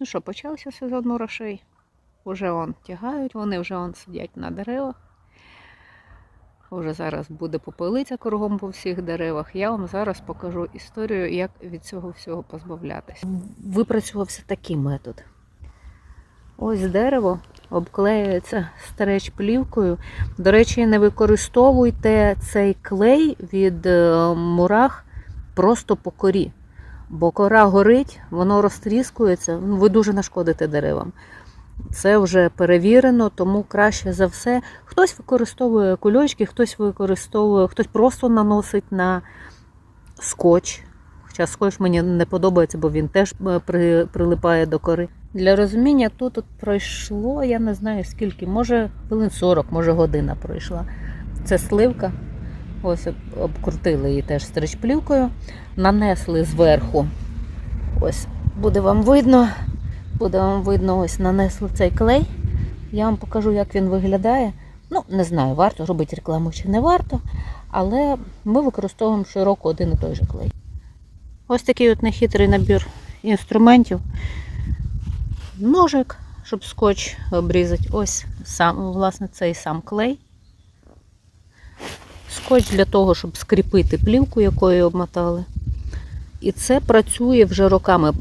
Ну що, почався сезон мурашей. Уже он тягають, вони вже он сидять на деревах. Уже зараз буде попелиця кругом по всіх деревах. Я вам зараз покажу історію, як від цього всього позбавлятися. Випрацювався такий метод. Ось дерево обклеюється стареч плівкою. До речі, не використовуйте цей клей від е, мурах просто по корі. Бо кора горить, воно розтріскується, ну, ви дуже нашкодите деревам. Це вже перевірено, тому краще за все. Хтось використовує кульочки, хтось використовує, хтось просто наносить на скотч. Хоча скотч мені не подобається, бо він теж е, при, прилипає до кори. Для розуміння, тут, тут пройшло, я не знаю скільки, може хвилин 40, може година пройшла. Це сливка. Ось обкрутили її теж стричплівкою, нанесли зверху. Ось буде вам видно. Буде вам видно, ось нанесли цей клей. Я вам покажу, як він виглядає. Ну, не знаю, варто робити рекламу чи не варто, але ми використовуємо щороку один і той же клей. Ось такий от нехитрий набір інструментів. Ножик, щоб скотч обрізати. Ось сам, власне, цей сам клей. Скотч для того, щоб скріпити плівку, якою обмотали. І це працює вже роками.